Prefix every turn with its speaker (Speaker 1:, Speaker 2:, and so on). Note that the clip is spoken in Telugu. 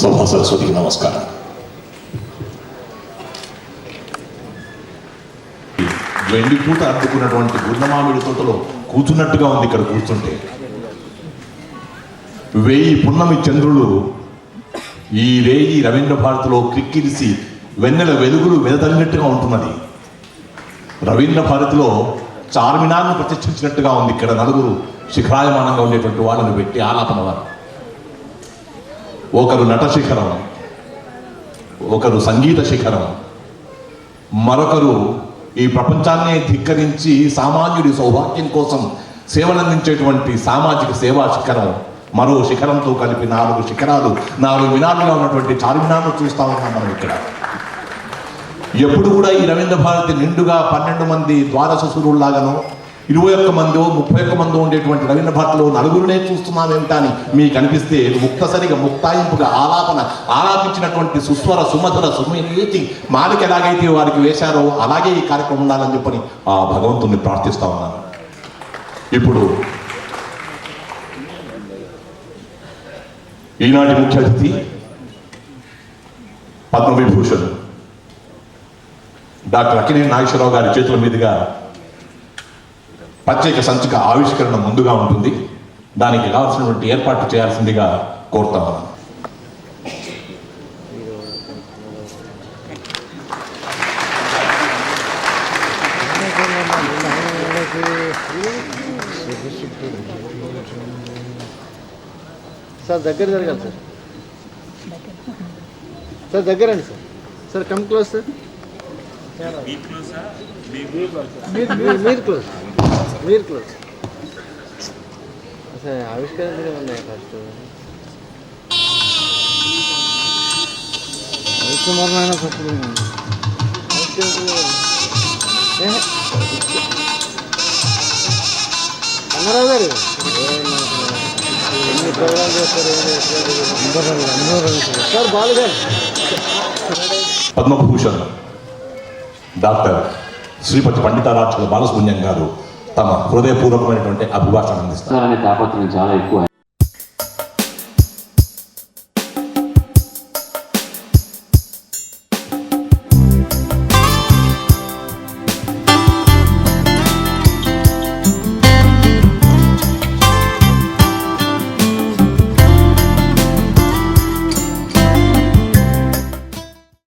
Speaker 1: సభా సరస్వతికి నమస్కారం. వెండి పూట అద్దుకున్నటువంటి గున్నమామిడి తోటలో కూర్చున్నట్టుగా ఉంది ఇక్కడ కూర్చుంటే. వెయ్యి పున్నమి చంద్రులు ఈ రేయి రవీంద్ర భారతిలో క్రిక్కిరిసి వెన్నెల వెలుగులు వెదతల్లినట్టుగా ఉంటున్నది. రవీంద్ర భారతిలో చార్మినార్ను ప్రత్యక్షించినట్టుగా ఉంది ఇక్కడ నలుగురు శిఖరాయమానంగా ఉండేటువంటి వాళ్ళని పెట్టి ఆలాపన వారు. ఒకరు నట శిఖరం ఒకరు సంగీత శిఖరం మరొకరు ఈ ప్రపంచాన్నే ధిక్కరించి సామాన్యుడి సౌభాగ్యం కోసం సేవలందించేటువంటి సామాజిక సేవా శిఖరం. మరో శిఖరంతో కలిపి నాలుగు శిఖరాలు నాలుగు మినాలుగా ఉన్నటువంటి చార్మినార్ను చూస్తా ఉన్నాం మనం ఇక్కడ. ఎప్పుడు కూడా ఈ రవీంద్ర భారతి నిండుగా పన్నెండు మంది ద్వార సురుల్లాగాను ఇరవై ఒక్క మందో ముప్పై ఒక్క మందో ఉండేటువంటి రవీంద్ర భారతిలో నలుగురునే చూస్తున్నాం అని మీకు అనిపిస్తే ముక్తసరిగా ముక్తాయింపుగా ఆలాపన ఆలాపించినటువంటి సుస్వర సుమధుర సుమీతి మాలిక ఎలాగైతే వారికి వేశారో అలాగే ఈ కార్యక్రమం ఉండాలని చెప్పని ఆ భగవంతుని ప్రార్థిస్తా ఉన్నాను. ఇప్పుడు ఈనాటి ముఖ్య అతిథి పద్మవిభూషణ్. డాక్టర్ అక్కినేని నాగేశ్వరరావు గారి చేతుల మీదుగా ప్రత్యేక సంచిక ఆవిష్కరణ ముందుగా ఉంటుంది. దానికి కావాల్సినటువంటి ఏర్పాటు చేయాల్సిందిగా కోరుతా ఉన్నాను
Speaker 2: సార్ దగ్గర జరగాలి sir. Sir దగ్గరండి sir. Sir come close sir మీరు మీరు క్లోజ్ మీరు క్లోజ్ సార్ ఆవిష్కరణ ఉన్నాయి ఫస్ట్ ఆవిష్కరణ ఫస్ట్ అన్నారావు గారు ఎన్ని ప్రోగ్రామ్ చేస్తారు సార్ బాలుగారు
Speaker 1: పద్మభూషణ్ డాక్టర్ శ్రీపతి పండితారాక్షల బాలసుబ్రహ్మణ్యం గారు తమ హృదయపూర్వకమైనటువంటి అభిభాషణ అందిస్తారు.
Speaker 3: తాపత్రయం చాలా ఎక్కువ